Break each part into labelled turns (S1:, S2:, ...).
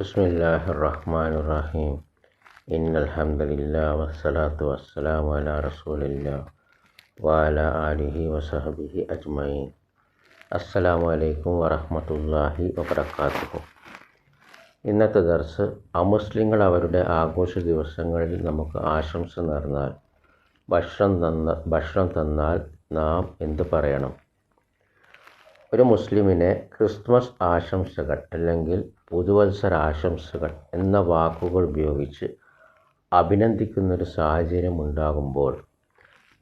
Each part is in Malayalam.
S1: بسم الله الرحمن الرحيم إن الحمد لله والصلاة والسلام على رسول الله وعلى آله وصحبه أجمعين السلام عليكم ورحمة الله وبركاته ഇന്നത്തെ ദർസ് അമുസ്ലിങ്ങൾ അവരുടെ ആഘോഷ ദിവസങ്ങളിൽ നമുക്ക് ആശംസ നേർന്നാൽ ഭക്ഷണം തന്ന ഭക്ഷണം തന്നാൽ നാം എന്ത് പറയണം ഒരു മുസ്ലിമിനെ ക്രിസ്മസ് ആശംസകൾ അല്ലെങ്കിൽ പുതുവത്സര ആശംസകൾ എന്ന വാക്കുകൾ ഉപയോഗിച്ച് അഭിനന്ദിക്കുന്നൊരു സാഹചര്യം ഉണ്ടാകുമ്പോൾ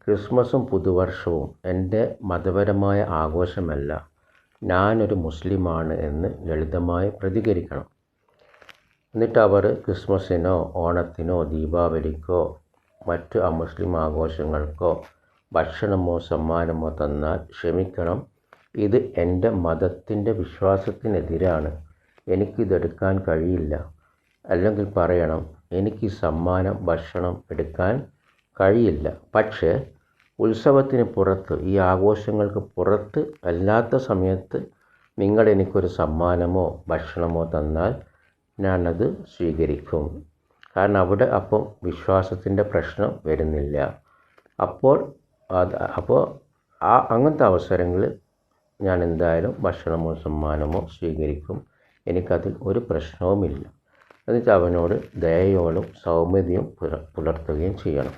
S1: ക്രിസ്മസും പുതുവർഷവും എന്റെ മതപരമായ ആഘോഷമല്ല ഞാനൊരു മുസ്ലിമാണ് എന്ന് ലളിതമായി പ്രതികരിക്കണം. എന്നിട്ട് അവർ ക്രിസ്മസിനോ ഓണത്തിനോ ദീപാവലിക്കോ മറ്റ് അമുസ്ലിം ആഘോഷങ്ങൾക്കോ ഭക്ഷണമോ സമ്മാനമോ തന്നാൽ ക്ഷമിക്കണം. ഇത് എന്റെ മതത്തിന്റെ വിശ്വാസത്തിനെതിരാണ്. എനിക്കിതെടുക്കാൻ കഴിയില്ല. അല്ലെങ്കിൽ പറയണം എനിക്ക് സമ്മാനം ഭക്ഷണം എടുക്കാൻ കഴിയില്ല. പക്ഷേ ഉത്സവത്തിന് പുറത്ത് ഈ ആഘോഷങ്ങൾക്ക് പുറത്ത് അല്ലാത്ത സമയത്ത് നിങ്ങൾ എനിക്കൊരു സമ്മാനമോ ഭക്ഷണമോ തന്നാൽ ഞാനത് സ്വീകരിക്കും. കാരണം അവിടെ അപ്പം വിശ്വാസത്തിന്റെ പ്രശ്നം വരുന്നില്ല. അപ്പോൾ അത് അപ്പോൾ ആ അങ്ങനത്തെ അവസരങ്ങളിൽ ഞാൻ എന്തായാലും ഭക്ഷണമോ സമ്മാനമോ സ്വീകരിക്കും. എനിക്കതിൽ ഒരു പ്രശ്നവുമില്ല. എന്നിട്ട് അവനോട് ദയയോടും സൗമ്യതയും പുല പുലർത്തുകയും ചെയ്യണം.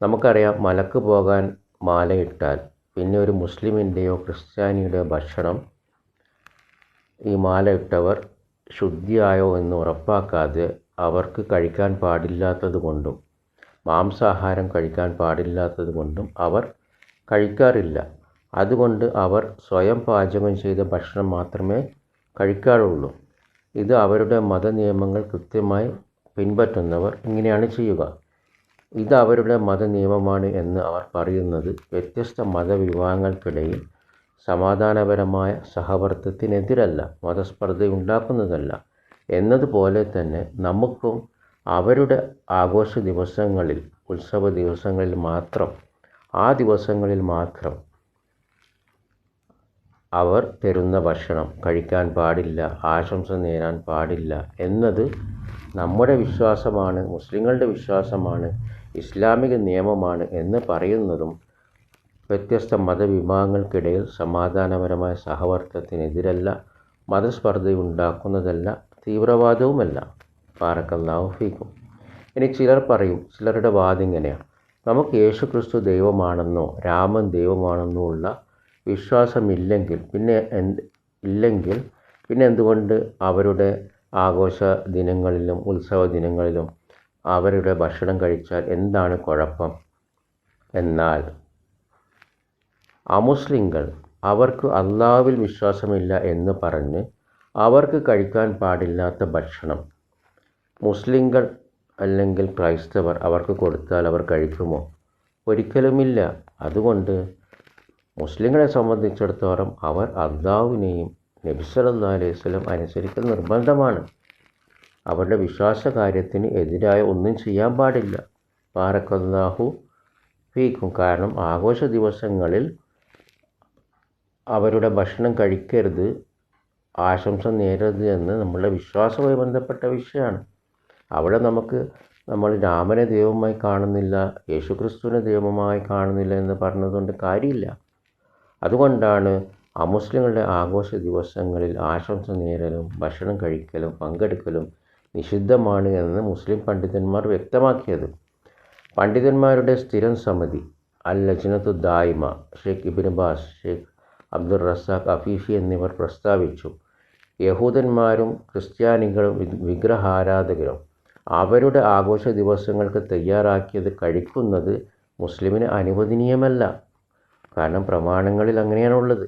S1: നമുക്കറിയാം മലക്ക് പോകാൻ മാലയിട്ടാൽ പിന്നെ ഒരു മുസ്ലിമിന്റെയോ ക്രിസ്ത്യാനിയുടെയോ ഭക്ഷണം ഈ മാലയിട്ടവർ ശുദ്ധിയായോ എന്ന് ഉറപ്പാക്കാതെ അവർക്ക് കഴിക്കാൻ പാടില്ലാത്തത് കൊണ്ടും മാംസാഹാരം കഴിക്കാൻ പാടില്ലാത്തത് കൊണ്ടും അവർ കഴിക്കാറില്ല. അതുകൊണ്ട് അവർ സ്വയം പാചകം ചെയ്ത ഭക്ഷണം മാത്രമേ കഴിക്കാറുള്ളൂ. ഇത് അവരുടെ മത നിയമങ്ങൾ കൃത്യമായി പിൻപറ്റുന്നവർ ഇങ്ങനെയാണ് ചെയ്യുക. ഇത് അവരുടെ മത നിയമമാണ് എന്ന് അവർ പറയുന്നത് വ്യത്യസ്ത മതവിഭാഗങ്ങൾക്കിടയിൽ സമാധാനപരമായ സഹവർത്തത്തിനെതിരല്ല മതസ്പർദ്ധയുണ്ടാക്കുന്നതല്ല. എന്നതുപോലെ തന്നെ നമുക്കും അവരുടെ ആഘോഷ ദിവസങ്ങളിൽ ഉത്സവ ദിവസങ്ങളിൽ മാത്രം ആ ദിവസങ്ങളിൽ മാത്രം അവർ തരുന്ന ഭക്ഷണം കഴിക്കാൻ പാടില്ല ആശംസ നേരാൻ പാടില്ല എന്നത് നമ്മുടെ വിശ്വാസമാണ് മുസ്ലിങ്ങളുടെ വിശ്വാസമാണ് ഇസ്ലാമിക നിയമമാണ് എന്ന് പറയുന്നതും വ്യത്യസ്ത മതവിഭാഗങ്ങൾക്കിടയിൽ സമാധാനപരമായ സഹവർത്തത്തിനെതിരല്ല മതസ്പർദ്ധയുണ്ടാക്കുന്നതല്ല തീവ്രവാദവുമല്ല. പാറക്കല്ലാഹു ഫീക്കും. ഇനി ചിലർ പറയും ചിലരുടെ വാദം ഇങ്ങനെയാണ്. നമുക്ക് യേശു ക്രിസ്തു ദൈവമാണെന്നോ രാമൻ ദൈവമാണെന്നോ ഉള്ള വിശ്വാസമില്ലെങ്കിൽ പിന്നെ എന്ത് ഇല്ലെങ്കിൽ പിന്നെ എന്തുകൊണ്ട് അവരുടെ ആഘോഷ ദിനങ്ങളിലും ഉത്സവ ദിനങ്ങളിലും അവരുടെ ഭക്ഷണം കഴിച്ചാൽ എന്താണ് കുഴപ്പം? എന്നാൽ അമുസ്ലിങ്ങൾ അവർക്ക് അള്ളാവിൽ വിശ്വാസമില്ല എന്ന് പറഞ്ഞ് അവർക്ക് കഴിക്കാൻ പാടില്ലാത്ത ഭക്ഷണം മുസ്ലിങ്ങൾ അല്ലെങ്കിൽ ക്രൈസ്തവർ അവർക്ക് കൊടുത്താൽ അവർ കഴിക്കുമോ? ഒരിക്കലുമില്ല. അതുകൊണ്ട് മുസ്ലിങ്ങളെ സംബന്ധിച്ചിടത്തോളം അവർ അള്ളാഹുവിനെയും നബി സല്ലല്ലാഹു അലൈഹി സ്വലം അനുസരിക്കൽ നിർബന്ധമാണ്. അവരുടെ വിശ്വാസ കാര്യത്തിന് എതിരായ ഒന്നും ചെയ്യാൻ പാടില്ല. പാറക്കല്ലാഹു ഫീക്കും. കാരണം ആഘോഷ ദിവസങ്ങളിൽ അവരുടെ ഭക്ഷണം കഴിക്കരുത് ആശംസ നേരരുത് എന്ന് നമ്മളുടെ വിശ്വാസവുമായി ബന്ധപ്പെട്ട വിഷയമാണ്. അവിടെ നമുക്ക് നമ്മൾ രാമനെ ദൈവമായി കാണുന്നില്ല യേശുക്രിസ്തുവിനെ ദൈവമായി കാണുന്നില്ല എന്ന് പറഞ്ഞതുകൊണ്ട് കാര്യമില്ല. അതുകൊണ്ടാണ് അമുസ്ലിങ്ങളുടെ ആഘോഷ ദിവസങ്ങളിൽ ആശംസ നേരലും ഭക്ഷണം കഴിക്കലും പങ്കെടുക്കലും നിഷിദ്ധമാണ് എന്ന് മുസ്ലിം പണ്ഡിതന്മാർ വ്യക്തമാക്കിയത്. പണ്ഡിതന്മാരുടെ സ്ഥിരം സമിതി അൽ ലജ്നത്തു ദായിമ Sheikh Ibn Baz Sheikh Abdul Razzaq Afifi എന്നിവർ പ്രസ്താവിച്ചു. യഹൂദന്മാരും ക്രിസ്ത്യാനികളും വിഗ്രഹാരാധകരും അവരുടെ ആഘോഷ ദിവസങ്ങൾക്ക് തയ്യാറാക്കിയത് കഴിക്കുന്നത് മുസ്ലിമിന് അനുവദനീയമല്ല. കാരണം പ്രമാണങ്ങളിൽ അങ്ങനെയാണ് ഉള്ളത്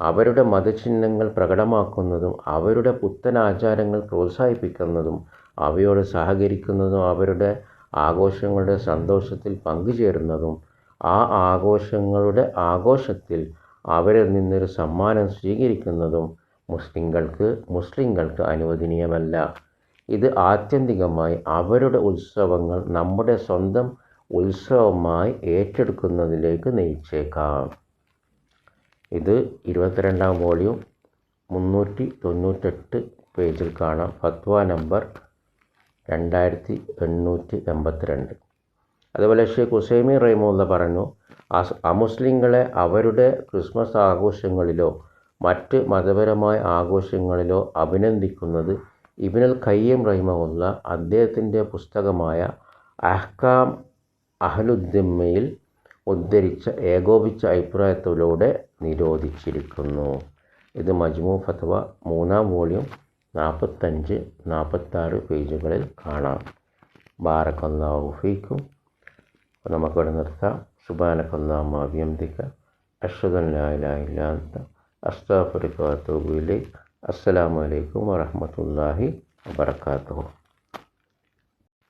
S1: അവരുടെ മതചിഹ്നങ്ങൾ പ്രകടമാക്കുന്നതും അവരുടെ പുത്തൻ ആചാരങ്ങൾ പ്രോത്സാഹിപ്പിക്കുന്നതും അവയോട് സഹകരിക്കുന്നതും അവരുടെ ആഘോഷങ്ങളുടെ സന്തോഷത്തിൽ പങ്കുചേരുന്നതും ആ ആഘോഷങ്ങളുടെ ആഘോഷത്തിൽ അവരിൽ നിന്നൊരു സമ്മാനം സ്വീകരിക്കുന്നതും മുസ്ലിങ്ങൾക്ക് മുസ്ലിങ്ങൾക്ക് അനുവദനീയമല്ല. ഇത് ആത്യന്തികമായി അവരുടെ ഉത്സവങ്ങൾ നമ്മുടെ സ്വന്തം ഉത്സവമായി ഏറ്റെടുക്കുന്നതിലേക്ക് നയിച്ചേക്കാം. ഇത് ഇരുപത്തിരണ്ടാം വോളിയം മുന്നൂറ്റി തൊണ്ണൂറ്റെട്ട് പേജിൽ കാണാം. ഫത്വ നമ്പർ രണ്ടായിരത്തി എണ്ണൂറ്റി എൺപത്തിരണ്ട് അതുപോലെ ഷെയ്ഖ് ഹുസൈമി റഹിമുല്ല പറഞ്ഞു അമുസ്ലിങ്ങളെ അവരുടെ ക്രിസ്മസ് ആഘോഷങ്ങളിലോ മറ്റ് മതപരമായ ആഘോഷങ്ങളിലോ അഭിനന്ദിക്കുന്നത് ഇബിനുൽ ഖയ്യം റഹിമഹുല്ല അദ്ദേഹത്തിന്റെ പുസ്തകമായ അഹ്കാം അഹ്ലുദ്ദിമ്മയിൽ ഉദ്ധരിച്ച ഏകോപിച്ച അഭിപ്രായത്തിലൂടെ നിരോധിച്ചിരിക്കുന്നു. ഇത് മജ്മു ഫത്വ മൂന്നാം വോളിയം നാൽപ്പത്തഞ്ച് നാൽപ്പത്താറ് പേജുകളിൽ കാണാം. ബാറക്കല്ലാഹു ഫീക്കും. നമുക്കിവിടെ നിർത്താം. സുബാനക്കല്ലാമ അഭ്യന്തിക്ക അഷ്ഹദൻ ലാ അസ്സലാമലൈക്കും ഇല്ലാ അൻത.